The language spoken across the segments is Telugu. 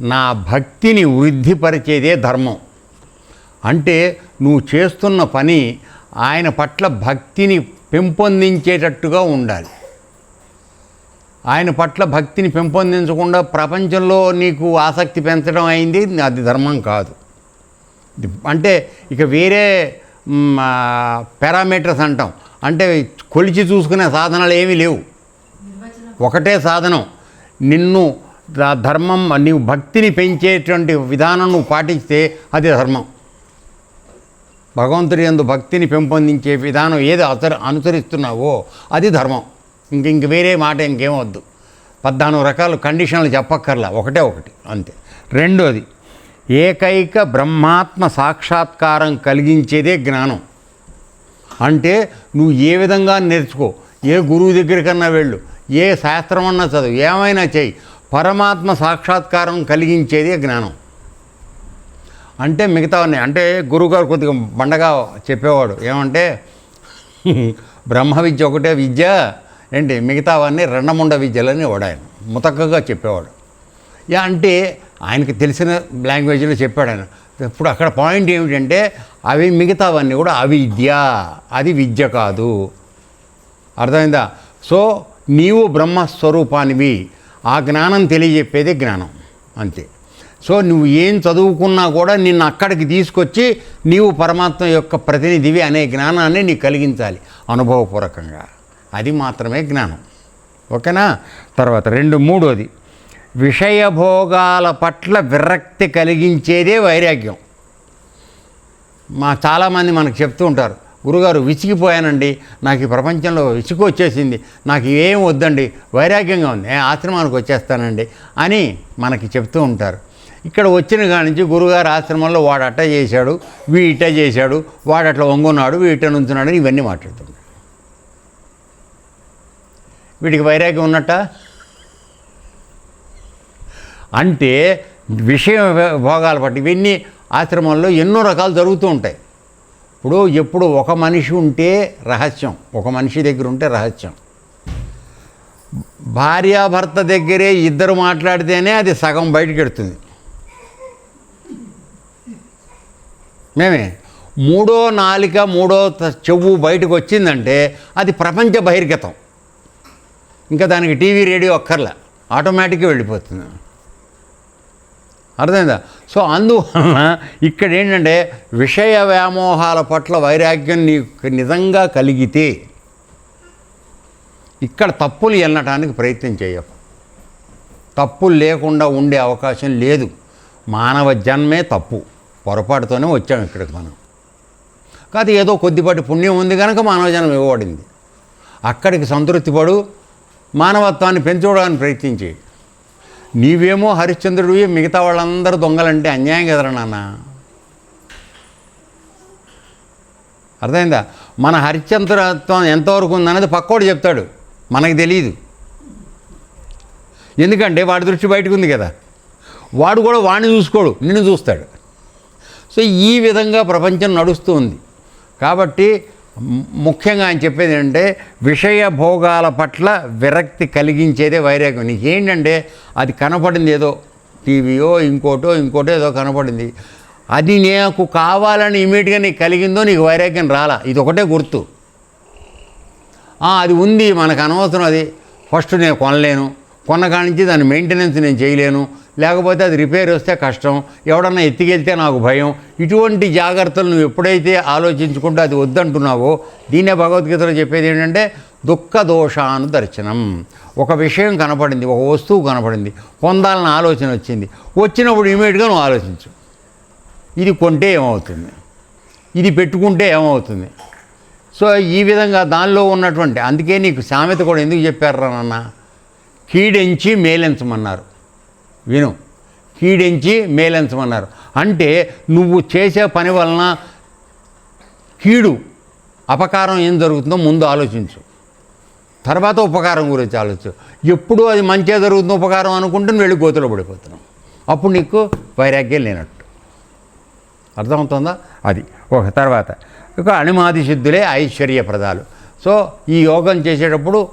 నా భక్తిని వృద్ధిపరిచేదే ధర్మం. అంటే నువ్వు చేస్తున్న పని ఆయన పట్ల భక్తిని పెంపొందించేటట్టుగా ఉండాలి. ఆయన పట్ల భక్తిని పెంపొందించకుండా ప్రపంచంలో నీకు ఆసక్తి పెంచడం అయింది అది ధర్మం కాదు. అంటే ఇక వేరే పారామీటర్స్ అంటాం. అంటే కొలిచి చూసుకునే సాధనాలు ఏమీ లేవు. ఒకటే సాధనం. నిన్ను ధర్మం నీవు భక్తిని పెంచేటువంటి విధానం నువ్వు పాటిస్తే అది ధర్మం. భగవంతుడి ఎందు భక్తిని పెంపొందించే విధానం ఏది అసలు అనుసరిస్తున్నావో అది ధర్మం. ఇంక ఇంక వేరే మాట ఇంకేం వద్దు. పద్నాలుగు రకాల కండిషన్లు చెప్పక్కర్లా. ఒకటే ఒకటి అంతే. రెండోది ఏకైక బ్రహ్మాత్మ సాక్షాత్కారం కలిగించేదే జ్ఞానం. అంటే నువ్వు ఏ విధంగా నేర్చుకో. ఏ గురువు దగ్గరికన్నా వెళ్ళు. ఏ శాస్త్రం అన్నా చదువు. ఏమైనా చేయి. పరమాత్మ సాక్షాత్కారం కలిగించేదే జ్ఞానం. అంటే మిగతావన్నీ అంటే గురువుగారు కొద్దిగా బండగా చెప్పేవాడు. ఏమంటే బ్రహ్మ విద్య ఒకటే విద్య ఏంటి మిగతావన్నీ రెండముండ విద్యలని వాడు ఆయన. ముతక్కగా చెప్పేవాడు. యా అంటే ఆయనకి తెలిసిన లాంగ్వేజ్లో చెప్పాడు ఆయన. ఇప్పుడు అక్కడ పాయింట్ ఏమిటంటే అవి మిగతావన్నీ కూడా అవిద్య. అది విద్య కాదు. అర్థమైందా? సో నీవు బ్రహ్మస్వరూపానివి. ఆ జ్ఞానం తెలియజెప్పేదే జ్ఞానం అంతే. సో నువ్వు ఏం చదువుకున్నా కూడా నిన్ను అక్కడికి తీసుకొచ్చి నీవు పరమాత్మ యొక్క ప్రతినిధివి అనే జ్ఞానాన్ని నీకు కలిగించాలి అనుభవపూర్వకంగా. అది మాత్రమే జ్ఞానం. ఓకేనా? తర్వాత రెండు మూడోది. విషయభోగాల పట్ల విరక్తి కలిగించేదే వైరాగ్యం. మా చాలామంది మనకు చెప్తూ ఉంటారు గురుగారు విసిగిపోయానండి. నాకు ఈ ప్రపంచంలో విసుగు వచ్చేసింది నాకు ఏం వద్దండి. వైరాగ్యంగా ఉంది. ఆశ్రమానికి వచ్చేస్తానండి అని మనకి చెప్తూ ఉంటారు. ఇక్కడ వచ్చిన కాడి నుంచి గురుగారు ఆశ్రమంలో వాడు అట్ట చేశాడు వీ ఇట్ట చేశాడు వాడు అట్లా వంగున్నాడు వీ ఇట్ట నుంచున్నాడు ఇవన్నీ మాట్లాడుతున్నాడు వీడికి వైరాగ్యం ఉన్నట్ట? అంటే విషయ భోగాలు పట్టి ఇవన్నీ ఆశ్రమంలో ఎన్నో రకాలు జరుగుతూ ఉంటాయి. ఇప్పుడు ఎప్పుడు ఒక మనిషి ఉంటే రహస్యం ఒక మనిషి దగ్గర ఉంటే రహస్యం. భార్యాభర్త దగ్గరే ఇద్దరు మాట్లాడితేనే అది సగం బయటకెడుతుంది మేమే మూడో నాలిక మూడో చెవు బయటకు వచ్చిందంటే అది ప్రపంచ బహిర్గతం. ఇంకా దానికి టీవీ రేడియో అక్కర్లా ఆటోమేటిక్గా వెళ్ళిపోతుంది. అర్థమైందా? సో అందువలన ఇక్కడ ఏంటంటే విషయ వ్యామోహాల పట్ల వైరాగ్యం నీకు నిజంగా కలిగితే ఇక్కడ తప్పులు ఎన్నటానికి ప్రయత్నం చేయకు. తప్పులు లేకుండా ఉండే అవకాశం లేదు. మానవ జన్మే తప్పు. పొరపాటుతోనే వచ్చాం ఇక్కడికి మనం. కాదు ఏదో కొద్దిపాటి పుణ్యం ఉంది కనుక మానవ జన్మ ఇవ్వబడింది. అక్కడికి సంతృప్తి పడు మానవత్వాన్ని పెంచుకోవడానికి ప్రయత్నించేయి నీవేమో హరిశ్చంద్రుడివి మిగతా వాళ్ళందరూ దొంగలంటే అన్యాయం కదరా నాన్న. అర్థమైందా? మన హరిశ్చంద్రత్వం ఎంతవరకు ఉందన్నది పక్కోడు చెప్తాడు. మనకు తెలియదు ఎందుకంటే వాడి దృష్టి బయటకు ఉంది కదా. వాడు కూడా వాడిని చూసుకోడు నిన్ను చూస్తాడు. సో ఈ విధంగా ప్రపంచం నడుస్తూ ఉంది. కాబట్టి ముఖ్యంగా ఆయన చెప్పేది ఏంటంటే విషయ భోగాల పట్ల విరక్తి కలిగించేదే వైరాగ్యం. నీకేంటంటే అది కనపడింది ఏదో టీవీయో ఇంకోటో ఇంకోటో ఏదో కనపడింది. అది నాకు కావాలని ఇమీడియట్గా నీకు కలిగిందో నీకు వైరాగ్యం రాలా. ఇది ఒకటే గుర్తు అది ఉంది మనకు అనవసరం అది. ఫస్ట్ నేను కొనలేను. కొన్న నుంచి దాని మెయింటెనెన్స్ నేను చేయలేను. లేకపోతే అది రిపేర్ వస్తే కష్టం. ఎవడన్నా ఎత్తికెళ్తే నాకు భయం. ఇటువంటి జాగ్రత్తలు నువ్వు ఎప్పుడైతే ఆలోచించుకుంటూ అది వద్దంటున్నావో దీన్నే భగవద్గీతలో చెప్పేది ఏంటంటే దుఃఖ దోషాను దర్శనం. ఒక విషయం కనపడింది ఒక వస్తువు కనపడింది పొందాలన్న ఆలోచన వచ్చింది. వచ్చినప్పుడు ఇమీడియట్గా నువ్వు ఆలోచించు. ఇది కొంటే ఏమవుతుంది? ఇది పెట్టుకుంటే ఏమవుతుంది? సో ఈ విధంగా దానిలో ఉన్నటువంటి అందుకే నీకు సామెత కూడా ఎందుకు చెప్పారు నాన్న? కీడెంచి మేలెంచమన్నారు. విను. కీడెంచి మేలెంచమన్నారు. అంటే నువ్వు చేసే పని వలన కీడు అపకారం ఏం జరుగుతుందో ముందు ఆలోచించు. తర్వాత ఉపకారం గురించి ఆలోచించు. ఎప్పుడు అది మంచిగా జరుగుతుందో ఉపకారం అనుకుంటే వెళ్ళి గోతులో పడిపోతున్నావు. అప్పుడు నీకు వైరాగ్యం లేనట్టు. అర్థమవుతుందా? అది. ఒక తర్వాత ఇక అణిమాది సిద్ధులే ఐశ్వర్యప్రదాలు. సో ఈ యోగం చేసేటప్పుడు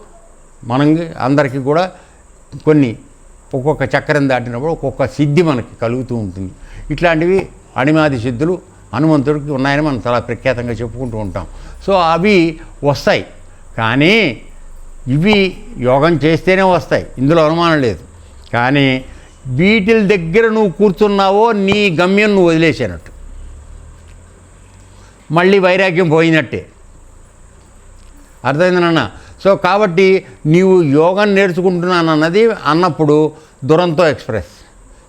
మనం అందరికీ కూడా కొన్ని ఒక్కొక్క చక్రం దాటినప్పుడు ఒక్కొక్క సిద్ధి మనకి కలుగుతూ ఉంటుంది. ఇట్లాంటివి అణిమాది సిద్ధులు హనుమంతుడికి ఉన్నాయని మనం చాలా ప్రఖ్యాతంగా చెప్పుకుంటూ ఉంటాం. సో అవి వస్తాయి. కానీ ఇవి యోగం చేస్తేనే వస్తాయి. ఇందులో అనుమానం లేదు. కానీ వీటిల దగ్గర నువ్వు కూర్చున్నావో నీ గమ్యం నువ్వు వదిలేసినట్టు. మళ్ళీ వైరాగ్యం పోయినట్టే. అర్థమైంది సో కాబట్టి నీవు యోగం నేర్చుకుంటున్నాను అన్నది అన్నప్పుడు Duronto express.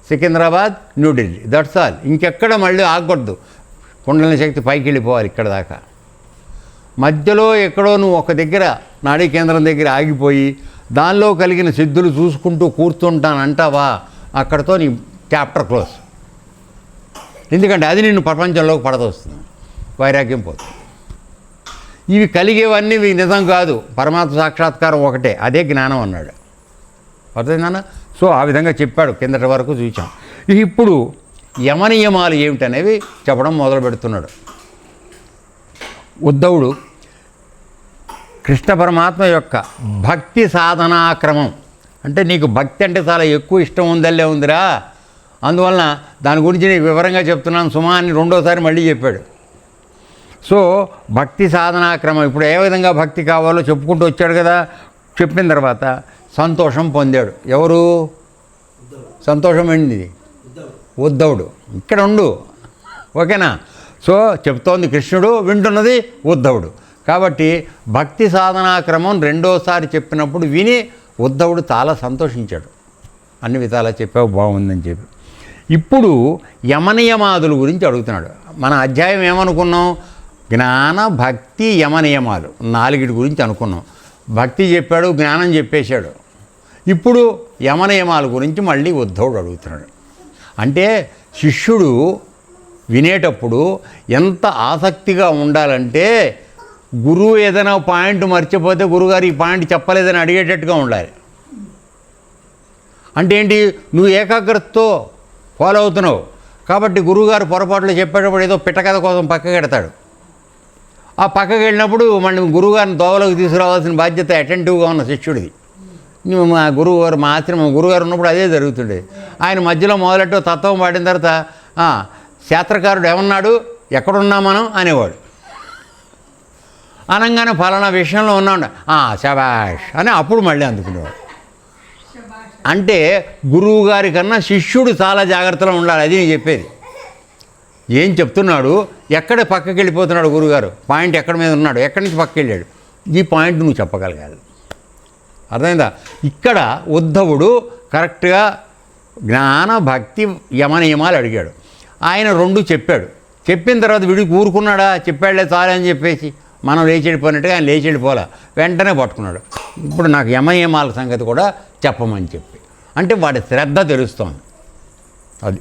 Secunderabad New Delhi that's all ఇంకెక్కడ మళ్ళీ ఆగకూడదు కుండలిని శక్తి పైకి వెళ్ళిపోవాలి ఇక్కడ దాకా. మధ్యలో ఎక్కడో నువ్వు ఒక దగ్గర నాడీ కేంద్రం దగ్గర ఆగిపోయి దానిలో కలిగిన సిద్ధులు చూసుకుంటూ కూర్చుంటానంటావా? అక్కడతో నీ చాప్టర్ క్లోజ్. ఎందుకంటే అది నిన్ను ప్రపంచంలోకి పడదొస్తుంది. వైరాగ్యం పోతుంది. ఇవి కలిగేవన్నీ ఇవి నిజం కాదు. పరమాత్మ సాక్షాత్కారం ఒకటే. అదే జ్ఞానం అన్నాడు. అర్థమైందన్న సో ఆ విధంగా చెప్పాడు. కిందటి వరకు చూచాం ఇప్పుడు యమనియమాలు ఏమిటనేవి చెప్పడం మొదలు పెడుతున్నాడు. ఉద్ధవుడు కృష్ణ పరమాత్మ యొక్క భక్తి సాధనాక్రమం. అంటే నీకు భక్తి అంటే చాలా ఎక్కువ ఇష్టం ఉందల్లే ఉందిరా. అందువలన దాని గురించి నీకు వివరంగా చెప్తున్నాను. సుమా అని రెండోసారి మళ్ళీ చెప్పాడు. సో భక్తి సాధనాక్రమం ఇప్పుడు ఏ విధంగా భక్తి కావాలో చెప్పుకుంటూ వచ్చాడు కదా చెప్పిన తర్వాత సంతోషం పొందాడు. ఎవరు? సంతోషం ఏంటి ఉద్ధవుడు. ఇక్కడ ఉండు. ఓకేనా? సో చెప్తోంది కృష్ణుడు వింటున్నది ఉద్ధవుడు. కాబట్టి భక్తి సాధనాక్రమం రెండోసారి చెప్పినప్పుడు విని ఉద్ధవుడు చాలా సంతోషించాడు. అన్ని విధాలా చెప్పావు బాగుందని చెప్పి. ఇప్పుడు యమనియమాదుల గురించి అడుగుతున్నాడు. మన అధ్యాయం ఏమనుకున్నాం? జ్ఞాన భక్తి యమనియమాలు నాలుగిటి గురించి అనుకున్నాం. భక్తి చెప్పాడు జ్ఞానం చెప్పేశాడు. ఇప్పుడు యమనియమాల గురించి మళ్ళీ ఉద్ధవుడు అడుగుతున్నాడు. అంటే శిష్యుడు వినేటప్పుడు ఎంత ఆసక్తిగా ఉండాలంటే గురువు ఏదైనా పాయింట్ మర్చిపోతే గురుగారు ఈ పాయింట్ చెప్పలేదని అడిగేటట్టుగా ఉండాలి. అంటే ఏంటి? నువ్వు ఏకాగ్రతతో ఫాలో అవుతున్నావు. కాబట్టి గురువుగారు పొరపాట్లు చెప్పేటప్పుడు ఏదో పిట్టకథ కోసం పక్కకెడతాడు. ఆ పక్కకి వెళ్ళినప్పుడు మళ్ళీ గురువుగారిని దోవలోకి తీసుకురావాల్సిన బాధ్యత అటెంటివ్గా ఉన్న శిష్యుడిది. మా గురువు గారు మా ఆశ్రమం గురువుగారు ఉన్నప్పుడు అదే జరుగుతుండేది ఆయన మధ్యలో మొదలెట్టు తత్వం పాడిన తర్వాత "ఆ, శాస్త్రకారుడు ఏమన్నాడు? ఎక్కడున్నా మనం? అనేవాడు. అనగానే ఫలానా విషయంలో ఉన్నాడు. శబాష్ అని అప్పుడు మళ్ళీ అందుకునేవాడు. అంటే గురువు గారి కన్నా శిష్యుడు చాలా జాగ్రత్తలో ఉండాలి అది నేను చెప్పేది. ఏం చెప్తున్నాడు? ఎక్కడ పక్కకి వెళ్ళిపోతున్నాడు గురుగారు? పాయింట్ ఎక్కడ మీద ఉన్నాడు? ఎక్కడి నుంచి పక్కకి వెళ్ళాడు? ఈ పాయింట్ నువ్వు చెప్పగలగాలి. అర్థమైందా? ఇక్కడ ఉద్ధవుడు కరెక్ట్గా జ్ఞాన భక్తి యమనియమాలు అడిగాడు. ఆయన రెండు చెప్పాడు. చెప్పిన తర్వాత వీడికి ఊరుకున్నాడా? చెప్పాడులే చాలు అని చెప్పేసి మనం లేచి వెళ్ళిపోయినట్టుగా ఆయన లేచి వెళ్ళిపోలే వెంటనే పట్టుకున్నాడు. ఇప్పుడు నాకు యమనియమాల సంగతి కూడా చెప్పమని చెప్పి. అంటే వాడి శ్రద్ధ తెలుస్తోంది. అది.